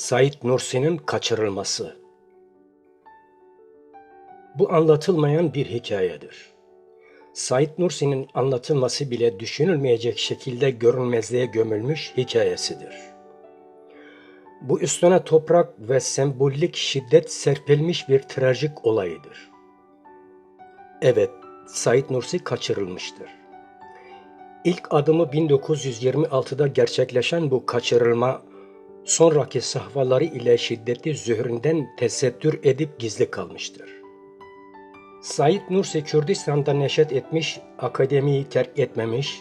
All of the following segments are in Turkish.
Said Nursi'nin kaçırılması Bu anlatılmayan bir hikayedir. Said Nursi'nin anlatılması bile düşünülmeyecek şekilde görünmezliğe gömülmüş hikayesidir. Bu üstüne toprak ve sembolik şiddet serpilmiş bir trajik olayıdır. Evet, Said Nursi kaçırılmıştır. İlk adımı 1926'da gerçekleşen bu kaçırılma sonraki sahvaları ile şiddeti zührinden tesettür edip gizli kalmıştır. Said Nursi Kürdistan'da neşet etmiş, akademiyi terk etmemiş,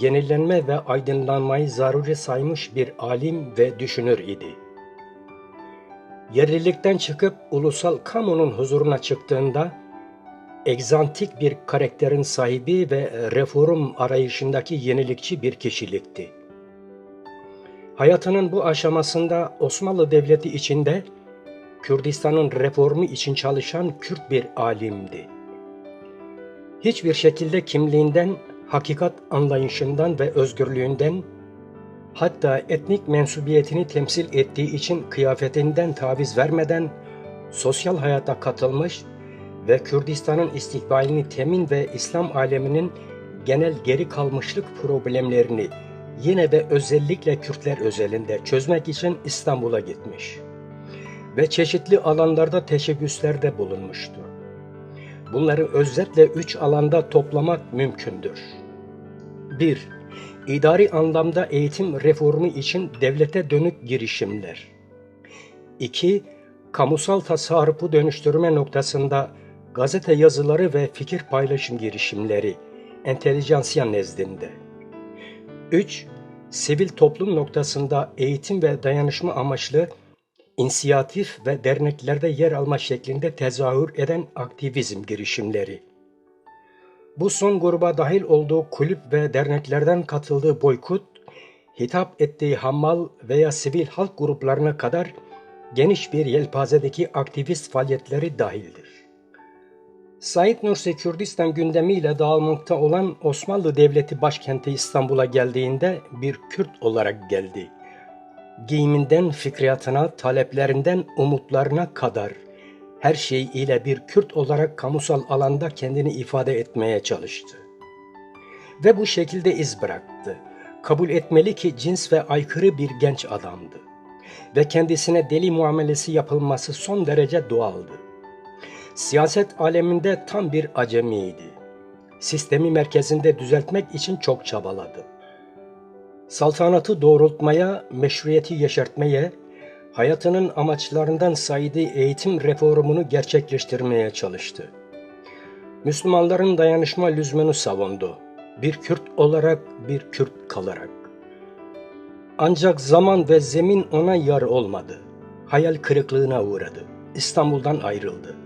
yenilenme ve aydınlanmayı zaruri saymış bir alim ve düşünür idi. Yerlilikten çıkıp ulusal kamunun huzuruna çıktığında, egzantik bir karakterin sahibi ve reform arayışındaki yenilikçi bir kişilikti. Hayatının bu aşamasında Osmanlı Devleti içinde Kürdistan'ın reformu için çalışan Kürt bir alimdi. Hiçbir şekilde kimliğinden, hakikat anlayışından ve özgürlüğünden, hatta etnik mensubiyetini temsil ettiği için kıyafetinden taviz vermeden sosyal hayata katılmış ve Kürdistan'ın istikbalini temin ve İslam aleminin genel geri kalmışlık problemlerini yine de özellikle Kürtler özelinde çözmek için İstanbul'a gitmiş ve çeşitli alanlarda teşebbüslerde bulunmuştu. Bunları özetle üç alanda toplamak mümkündür. 1. İdari anlamda eğitim reformu için devlete dönük girişimler. 2. Kamusal tasarrufu dönüştürme noktasında gazete yazıları ve fikir paylaşım girişimleri, entelijansiya nezdinde. 3. Sivil toplum noktasında eğitim ve dayanışma amaçlı inisiyatif ve derneklerde yer alma şeklinde tezahür eden aktivizm girişimleri. Bu son gruba dahil olduğu kulüp ve derneklerden katıldığı boykut, hitap ettiği hammal veya sivil halk gruplarına kadar geniş bir yelpazedeki aktivist faaliyetleri dahildir. Said Nursi Kürdistan gündemiyle dağılmakta olan Osmanlı Devleti başkenti İstanbul'a geldiğinde bir Kürt olarak geldi. Giyiminden fikriyatına, taleplerinden umutlarına kadar her şey ile bir Kürt olarak kamusal alanda kendini ifade etmeye çalıştı. Ve bu şekilde iz bıraktı. Kabul etmeli ki cins ve aykırı bir genç adamdı. Ve kendisine deli muamelesi yapılması son derece doğaldı siyaset aleminde tam bir acemiydi. Sistemi merkezinde düzeltmek için çok çabaladı. Saltanatı doğrultmaya, meşruiyeti yeşertmeye, hayatının amaçlarından saydığı eğitim reformunu gerçekleştirmeye çalıştı. Müslümanların dayanışma lüzmunu savundu. Bir Kürt olarak bir Kürt kalarak. Ancak zaman ve zemin ona yar olmadı. Hayal kırıklığına uğradı. İstanbul'dan ayrıldı.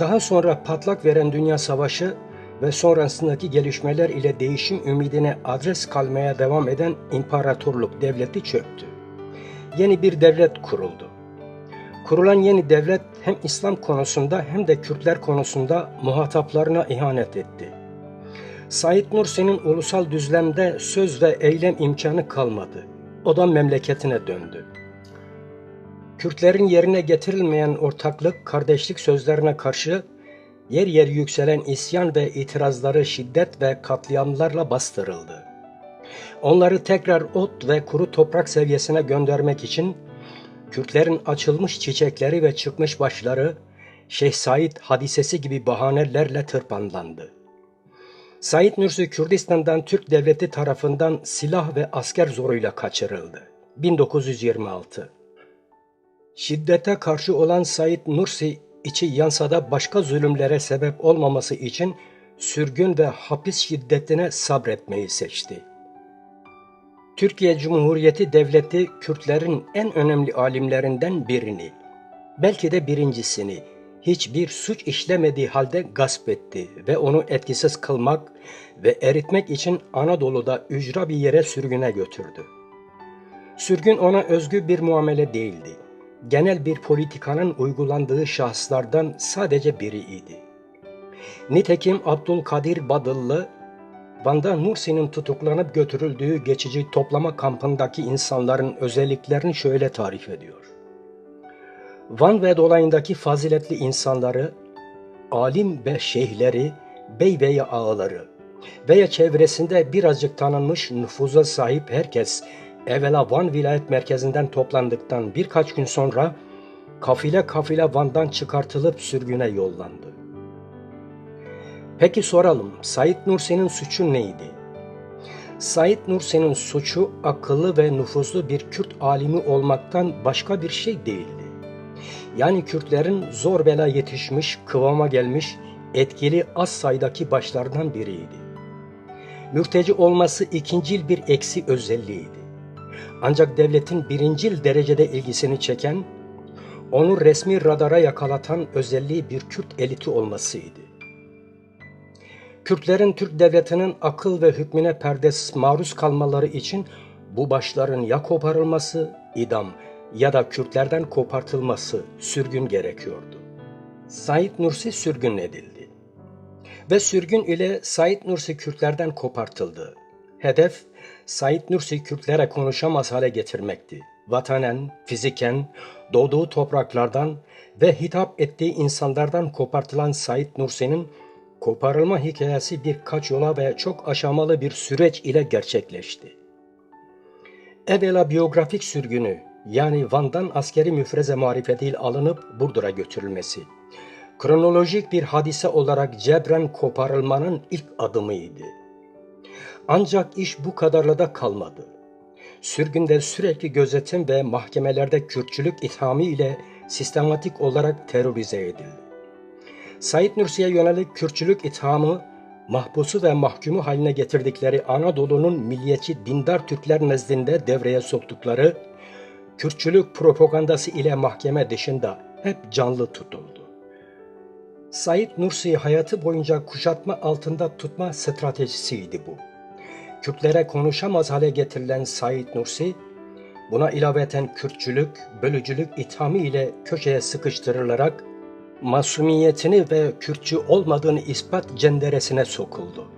Daha sonra patlak veren Dünya Savaşı ve sonrasındaki gelişmeler ile değişim ümidine adres kalmaya devam eden imparatorluk devleti çöktü. Yeni bir devlet kuruldu. Kurulan yeni devlet hem İslam konusunda hem de Kürtler konusunda muhataplarına ihanet etti. Said Nursi'nin ulusal düzlemde söz ve eylem imkanı kalmadı. O da memleketine döndü. Kürtlerin yerine getirilmeyen ortaklık, kardeşlik sözlerine karşı yer yer yükselen isyan ve itirazları şiddet ve katliamlarla bastırıldı. Onları tekrar ot ve kuru toprak seviyesine göndermek için Kürtlerin açılmış çiçekleri ve çıkmış başları Şeyh Said hadisesi gibi bahanelerle tırpanlandı. Said Nursi Kürdistan'dan Türk devleti tarafından silah ve asker zoruyla kaçırıldı. 1926 Şiddete karşı olan Said Nursi içi yansa da başka zulümlere sebep olmaması için sürgün ve hapis şiddetine sabretmeyi seçti. Türkiye Cumhuriyeti Devleti Kürtlerin en önemli alimlerinden birini, belki de birincisini hiçbir suç işlemediği halde gasp etti ve onu etkisiz kılmak ve eritmek için Anadolu'da ücra bir yere sürgüne götürdü. Sürgün ona özgü bir muamele değildi genel bir politikanın uygulandığı şahıslardan sadece biriydi. Nitekim Abdülkadir Badıllı Van'da Nursi'nin tutuklanıp götürüldüğü geçici toplama kampındaki insanların özelliklerini şöyle tarif ediyor. Van ve dolayındaki faziletli insanları, alim ve şeyhleri, bey veya ağaları veya çevresinde birazcık tanınmış nüfuza sahip herkes evvela Van vilayet merkezinden toplandıktan birkaç gün sonra kafile kafile Van'dan çıkartılıp sürgüne yollandı. Peki soralım, Said Nursi'nin suçu neydi? Said Nursi'nin suçu akıllı ve nüfuzlu bir Kürt alimi olmaktan başka bir şey değildi. Yani Kürtlerin zor bela yetişmiş, kıvama gelmiş, etkili az sayıdaki başlardan biriydi. Mürteci olması ikincil bir eksi özelliğiydi. Ancak devletin birincil derecede ilgisini çeken, onu resmi radara yakalatan özelliği bir Kürt eliti olmasıydı. Kürtlerin Türk devletinin akıl ve hükmüne perdesiz maruz kalmaları için bu başların ya koparılması, idam ya da Kürtlerden kopartılması, sürgün gerekiyordu. Said Nursi sürgün edildi. Ve sürgün ile Said Nursi Kürtlerden kopartıldı. Hedef, Said Nursi Kürtlere konuşamaz hale getirmekti. Vatanen, fiziken, doğduğu topraklardan ve hitap ettiği insanlardan kopartılan Said Nursi'nin koparılma hikayesi birkaç yola ve çok aşamalı bir süreç ile gerçekleşti. Evvela biyografik sürgünü yani Van'dan askeri müfreze marifetiyle alınıp Burdur'a götürülmesi. Kronolojik bir hadise olarak cebren koparılmanın ilk adımıydı. Ancak iş bu kadarla da kalmadı. Sürgünde sürekli gözetim ve mahkemelerde Kürtçülük ithamı ile sistematik olarak terörize edildi. Said Nursi'ye yönelik Kürtçülük ithamı, mahpusu ve mahkumu haline getirdikleri Anadolu'nun milliyetçi dindar Türkler nezdinde devreye soktukları Kürtçülük propagandası ile mahkeme dışında hep canlı tutuldu. Said Nursi hayatı boyunca kuşatma altında tutma stratejisiydi bu. Kürtlere konuşamaz hale getirilen Said Nursi, buna ilaveten Kürtçülük, bölücülük ithamı ile köşeye sıkıştırılarak masumiyetini ve Kürtçü olmadığını ispat cenderesine sokuldu.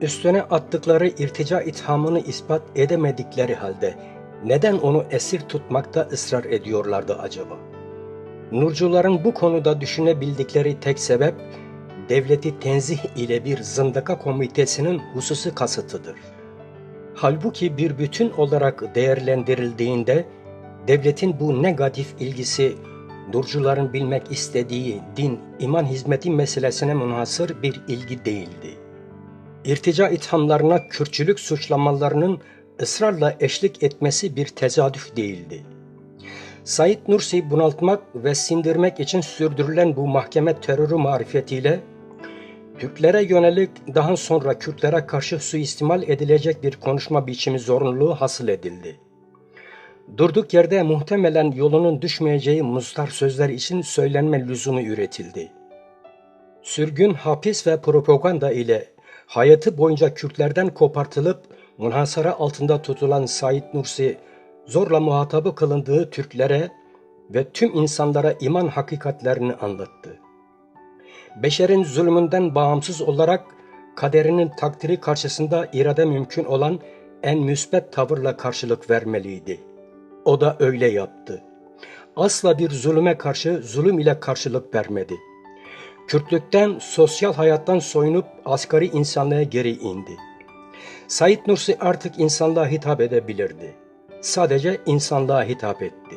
Üstüne attıkları irtica ithamını ispat edemedikleri halde neden onu esir tutmakta ısrar ediyorlardı acaba? Nurcuların bu konuda düşünebildikleri tek sebep, devleti tenzih ile bir zındaka komitesinin hususi kasıtıdır. Halbuki bir bütün olarak değerlendirildiğinde, devletin bu negatif ilgisi, Nurcuların bilmek istediği din, iman hizmeti meselesine münhasır bir ilgi değildi. İrtica ithamlarına Kürtçülük suçlamalarının ısrarla eşlik etmesi bir tezadüf değildi. Said Nursi bunaltmak ve sindirmek için sürdürülen bu mahkeme terörü marifetiyle Türklere yönelik daha sonra Kürtlere karşı suistimal edilecek bir konuşma biçimi zorunluluğu hasıl edildi. Durduk yerde muhtemelen yolunun düşmeyeceği mustar sözler için söylenme lüzumu üretildi. Sürgün, hapis ve propaganda ile hayatı boyunca Kürtlerden kopartılıp münhasara altında tutulan Said Nursi, zorla muhatabı kılındığı Türklere ve tüm insanlara iman hakikatlerini anlattı. Beşerin zulmünden bağımsız olarak kaderinin takdiri karşısında irade mümkün olan en müsbet tavırla karşılık vermeliydi. O da öyle yaptı. Asla bir zulüme karşı zulüm ile karşılık vermedi. Kürtlükten, sosyal hayattan soyunup asgari insanlığa geri indi. Said Nursi artık insanlığa hitap edebilirdi. Sadece insanlığa hitap etti.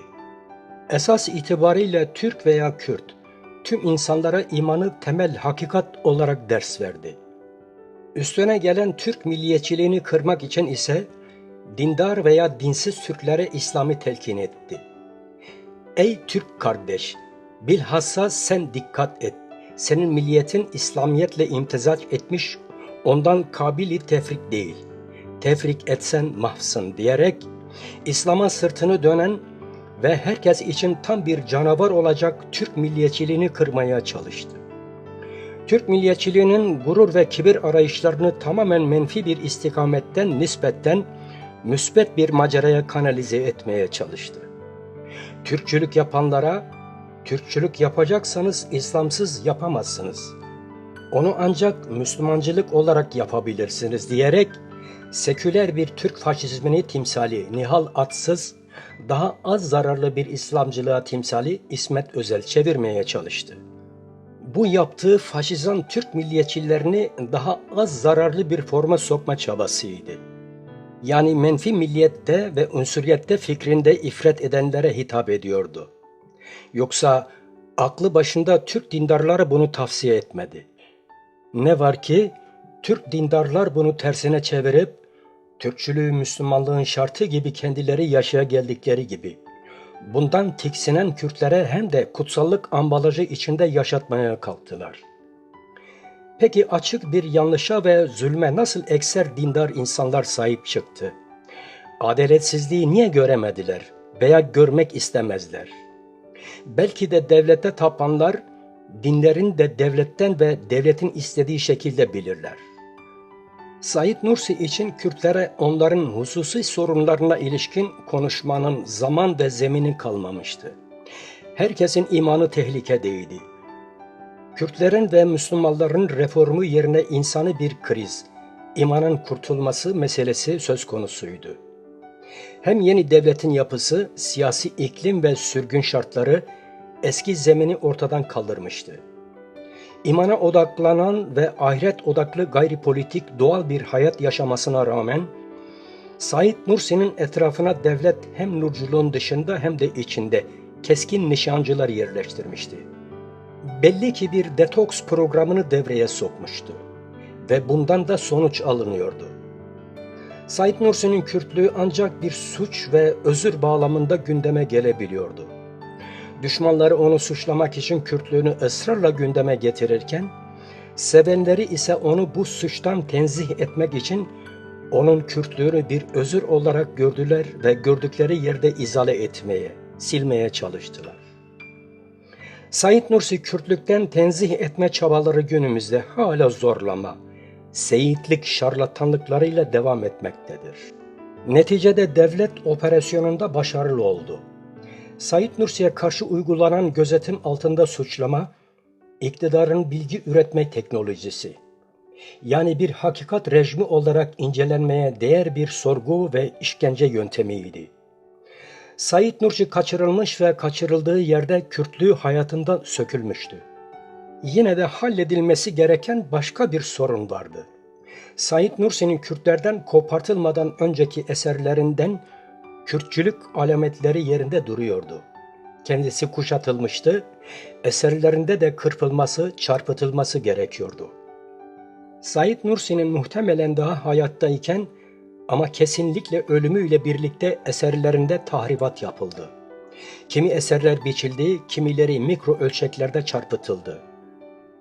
Esas itibariyle Türk veya Kürt, tüm insanlara imanı temel hakikat olarak ders verdi. Üstüne gelen Türk milliyetçiliğini kırmak için ise dindar veya dinsiz Türklere İslam'ı telkin etti. Ey Türk kardeş! Bilhassa sen dikkat et. Senin milliyetin İslamiyetle imtizac etmiş ondan kabili tefrik değil. Tefrik etsen mahsın diyerek İslam'a sırtını dönen ve herkes için tam bir canavar olacak Türk milliyetçiliğini kırmaya çalıştı. Türk milliyetçiliğinin gurur ve kibir arayışlarını tamamen menfi bir istikametten nispetten müsbet bir maceraya kanalize etmeye çalıştı. Türkçülük yapanlara, Türkçülük yapacaksanız İslamsız yapamazsınız. Onu ancak Müslümancılık olarak yapabilirsiniz diyerek seküler bir Türk faşizmini timsali Nihal Atsız daha az zararlı bir İslamcılığa timsali İsmet Özel çevirmeye çalıştı. Bu yaptığı faşizan Türk milliyetçilerini daha az zararlı bir forma sokma çabasıydı. Yani menfi milliyette ve unsuriyette fikrinde ifret edenlere hitap ediyordu. Yoksa aklı başında Türk dindarları bunu tavsiye etmedi. Ne var ki Türk dindarlar bunu tersine çevirip Türkçülüğü Müslümanlığın şartı gibi kendileri yaşaya geldikleri gibi bundan tiksinen Kürtlere hem de kutsallık ambalajı içinde yaşatmaya kalktılar. Peki açık bir yanlışa ve zulme nasıl ekser dindar insanlar sahip çıktı? Adaletsizliği niye göremediler veya görmek istemezler? Belki de devlete tapanlar dinlerin de devletten ve devletin istediği şekilde bilirler. Said Nursi için Kürtlere onların hususi sorunlarına ilişkin konuşmanın zaman ve zemini kalmamıştı. Herkesin imanı tehlikedeydi. Kürtlerin ve Müslümanların reformu yerine insanı bir kriz, imanın kurtulması meselesi söz konusuydu. Hem yeni devletin yapısı, siyasi iklim ve sürgün şartları eski zemini ortadan kaldırmıştı. İmana odaklanan ve ahiret odaklı gayri politik doğal bir hayat yaşamasına rağmen Said Nursi'nin etrafına devlet hem nurculuğun dışında hem de içinde keskin nişancılar yerleştirmişti. Belli ki bir detoks programını devreye sokmuştu ve bundan da sonuç alınıyordu. Said Nursi'nin Kürtlüğü ancak bir suç ve özür bağlamında gündeme gelebiliyordu. Düşmanları onu suçlamak için Kürtlüğünü ısrarla gündeme getirirken, sevenleri ise onu bu suçtan tenzih etmek için onun Kürtlüğünü bir özür olarak gördüler ve gördükleri yerde izale etmeye, silmeye çalıştılar. Said Nursi Kürtlükten tenzih etme çabaları günümüzde hala zorlama, seyitlik şarlatanlıklarıyla devam etmektedir. Neticede devlet operasyonunda başarılı oldu. Said Nursi'ye karşı uygulanan gözetim altında suçlama, iktidarın bilgi üretme teknolojisi, yani bir hakikat rejimi olarak incelenmeye değer bir sorgu ve işkence yöntemiydi. Said Nursi kaçırılmış ve kaçırıldığı yerde Kürtlüğü hayatından sökülmüştü. Yine de halledilmesi gereken başka bir sorun vardı. Said Nursi'nin Kürtlerden kopartılmadan önceki eserlerinden Kürtçülük alametleri yerinde duruyordu. Kendisi kuşatılmıştı, eserlerinde de kırpılması, çarpıtılması gerekiyordu. Said Nursi'nin muhtemelen daha hayattayken ama kesinlikle ölümüyle birlikte eserlerinde tahribat yapıldı. Kimi eserler biçildi, kimileri mikro ölçeklerde çarpıtıldı.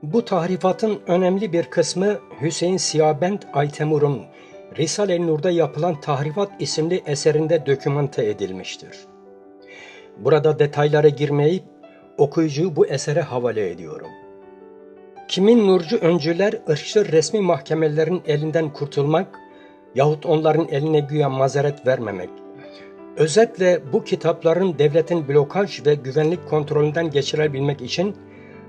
Bu tahrifatın önemli bir kısmı Hüseyin Siyabent Aytemur'un Risale-i Nur'da yapılan Tahrifat isimli eserinde dokümante edilmiştir. Burada detaylara girmeyip okuyucuyu bu esere havale ediyorum. Kimin nurcu öncüler ırkçı resmi mahkemelerin elinden kurtulmak yahut onların eline güya mazeret vermemek. Özetle bu kitapların devletin blokaj ve güvenlik kontrolünden geçirebilmek için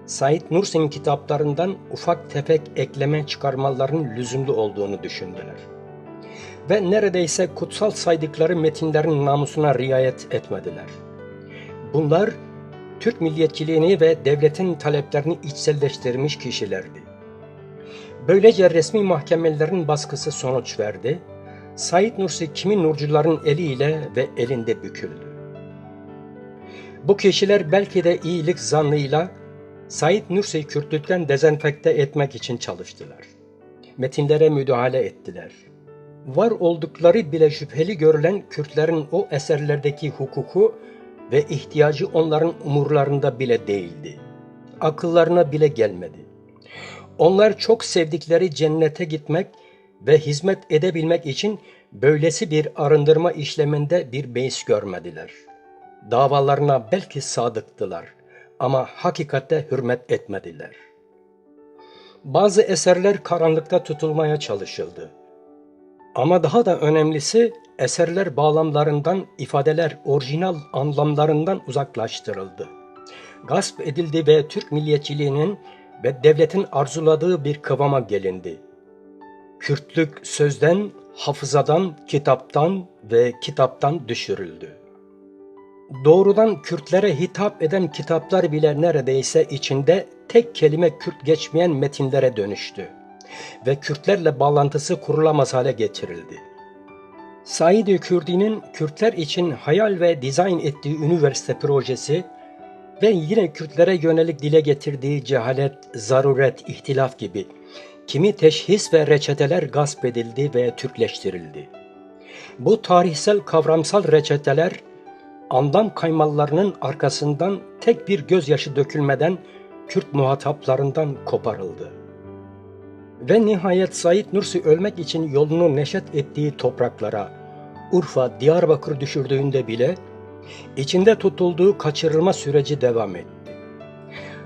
Said Nursi'nin kitaplarından ufak tefek ekleme çıkarmaların lüzumlu olduğunu düşündüler ve neredeyse kutsal saydıkları metinlerin namusuna riayet etmediler. Bunlar Türk milliyetçiliğini ve devletin taleplerini içselleştirmiş kişilerdi. Böylece resmi mahkemelerin baskısı sonuç verdi. Said Nursi kimi nurcuların eliyle ve elinde büküldü. Bu kişiler belki de iyilik zannıyla Said Nursi'yi Kürtlükten dezenfekte etmek için çalıştılar. Metinlere müdahale ettiler var oldukları bile şüpheli görülen Kürtlerin o eserlerdeki hukuku ve ihtiyacı onların umurlarında bile değildi. Akıllarına bile gelmedi. Onlar çok sevdikleri cennete gitmek ve hizmet edebilmek için böylesi bir arındırma işleminde bir beis görmediler. Davalarına belki sadıktılar ama hakikatte hürmet etmediler. Bazı eserler karanlıkta tutulmaya çalışıldı. Ama daha da önemlisi eserler bağlamlarından, ifadeler orijinal anlamlarından uzaklaştırıldı. Gasp edildi ve Türk milliyetçiliğinin ve devletin arzuladığı bir kıvama gelindi. Kürtlük sözden, hafızadan, kitaptan ve kitaptan düşürüldü. Doğrudan Kürtlere hitap eden kitaplar bile neredeyse içinde tek kelime Kürt geçmeyen metinlere dönüştü ve Kürtlerle bağlantısı kurulamaz hale getirildi. Said Kürdi'nin Kürtler için hayal ve dizayn ettiği üniversite projesi ve yine Kürtlere yönelik dile getirdiği cehalet, zaruret, ihtilaf gibi kimi teşhis ve reçeteler gasp edildi ve Türkleştirildi. Bu tarihsel kavramsal reçeteler andam kaymallarının arkasından tek bir gözyaşı dökülmeden Kürt muhataplarından koparıldı. Ve nihayet Said Nursi ölmek için yolunu neşet ettiği topraklara, Urfa, Diyarbakır düşürdüğünde bile içinde tutulduğu kaçırılma süreci devam etti.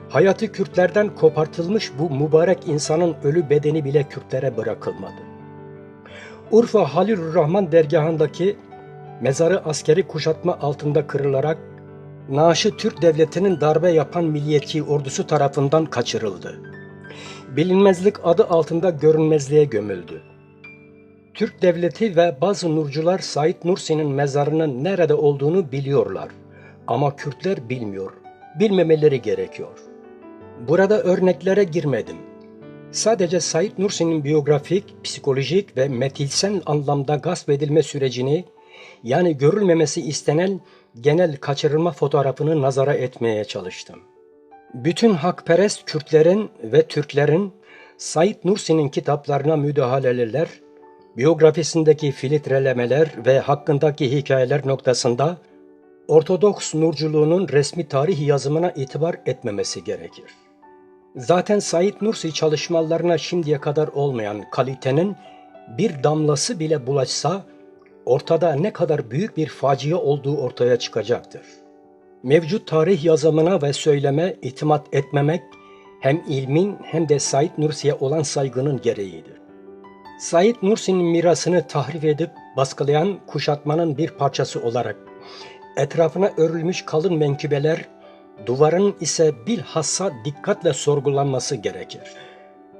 Hayatı Kürtlerden kopartılmış bu mübarek insanın ölü bedeni bile Kürtlere bırakılmadı. Urfa Halilur Rahman dergahındaki mezarı askeri kuşatma altında kırılarak naaşı Türk devletinin darbe yapan milliyetçi ordusu tarafından kaçırıldı. Bilinmezlik adı altında görünmezliğe gömüldü. Türk devleti ve bazı nurcular Said Nursi'nin mezarının nerede olduğunu biliyorlar. Ama Kürtler bilmiyor. Bilmemeleri gerekiyor. Burada örneklere girmedim. Sadece Said Nursi'nin biyografik, psikolojik ve metilsel anlamda gasp edilme sürecini yani görülmemesi istenen genel kaçırılma fotoğrafını nazara etmeye çalıştım. Bütün hakperest Kürtlerin ve Türklerin Said Nursi'nin kitaplarına müdahaleler, biyografisindeki filtrelemeler ve hakkındaki hikayeler noktasında Ortodoks nurculuğunun resmi tarih yazımına itibar etmemesi gerekir. Zaten Said Nursi çalışmalarına şimdiye kadar olmayan kalitenin bir damlası bile bulaşsa ortada ne kadar büyük bir facia olduğu ortaya çıkacaktır. Mevcut tarih yazımına ve söyleme itimat etmemek hem ilmin hem de Said Nursi'ye olan saygının gereğidir. Said Nursi'nin mirasını tahrif edip baskılayan kuşatmanın bir parçası olarak etrafına örülmüş kalın menkıbeler, duvarın ise bilhassa dikkatle sorgulanması gerekir.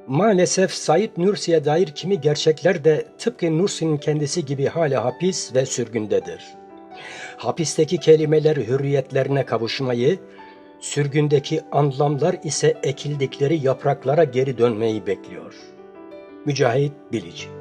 Maalesef Said Nursi'ye dair kimi gerçekler de tıpkı Nursi'nin kendisi gibi hala hapis ve sürgündedir. Hapisteki kelimeler hürriyetlerine kavuşmayı, sürgündeki anlamlar ise ekildikleri yapraklara geri dönmeyi bekliyor. Mücahit Bilici